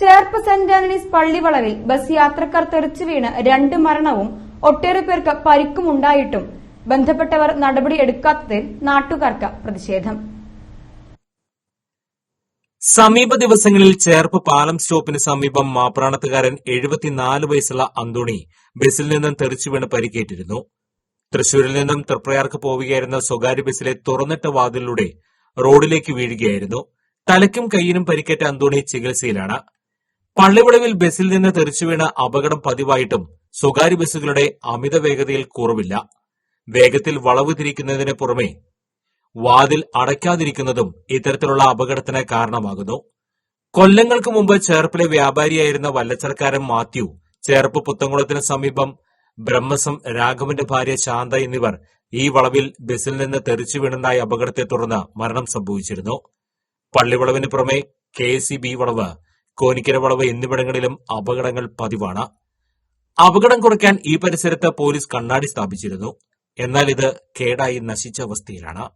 Cherpu saint Antony's പള്ളിവളവിൽ bus യാത്രക്കാർ തെറിച്ചു വീണ് രണ്ട് മരണവും ഒട്ടേറെ പേർക്ക് പരിക്കുമുണ്ടായിട്ടും. ബന്ധപ്പെട്ടവർ നടപടി എടുക്കാത്തതിൽ നാട്ടുകാർക്ക് പ്രതിഷേധം. സമീപ ദിവസങ്ങളിൽ ചേർപ്പ് പാലം സ്റ്റോപ്പിന് സമീപം മാപ്രാണത്തുകാരൻ എഴുപത്തിനാല് വയസ്സുള്ള അന്തോണി ബസിൽ നിന്നും തെറിച്ചു വീണ് പരിക്കേറ്റിരുന്നു. തൃശൂരിൽ നിന്നും തൃപ്രയാർക്ക് പോവുകയായിരുന്ന സ്വകാര്യ ബസിലെ തുറന്നിട്ട വാതിലിലൂടെ റോഡിലേക്ക് വീഴുകയായിരുന്നു. തലയ്ക്കും കൈയിനും പരിക്കേറ്റ അന്തോണി ചികിത്സയിലാണ്. പള്ളിവിളവിൽ ബസിൽ നിന്ന് തെറിച്ചു വീണ അപകടം പതിവായിട്ടും സ്വകാര്യ ബസ്സുകളുടെ അമിത വേഗതയിൽ കുറവില്ല. വേഗത്തിൽ വളവ് തിരിക്കുന്നതിന് പുറമെ വാതിൽ അടയ്ക്കാതിരിക്കുന്നതും ഇത്തരത്തിലുള്ള അപകടത്തിന് കാരണമാകുന്നു. കൊല്ലങ്ങൾക്ക് മുമ്പ് ചേർപ്പിലെ വ്യാപാരിയായിരുന്ന വല്ലച്ചർക്കാരൻ മാത്യു ചേർപ്പ് പുത്തംകുളത്തിന് സമീപം ബ്രഹ്മസം രാഘവന്റെ ഭാര്യ ശാന്ത എന്നിവർ ഈ വളവിൽ ബസിൽ നിന്ന് തെറിച്ചു വീണുണ്ടായ അപകടത്തെ തുടർന്ന് മരണം സംഭവിച്ചിരുന്നു. പള്ളിവളവിന് പുറമെ കെ വളവ് കോനിക്കര വളവ് എന്നിവിടങ്ങളിലും അപകടങ്ങൾ പതിവാണ്. അപകടം കുറയ്ക്കാൻ ഈ പരിസരത്ത് പോലീസ് കണ്ണാടി സ്ഥാപിച്ചിരുന്നു. എന്നാൽ ഇത് കേടായി നശിച്ച അവസ്ഥയിലാണ്.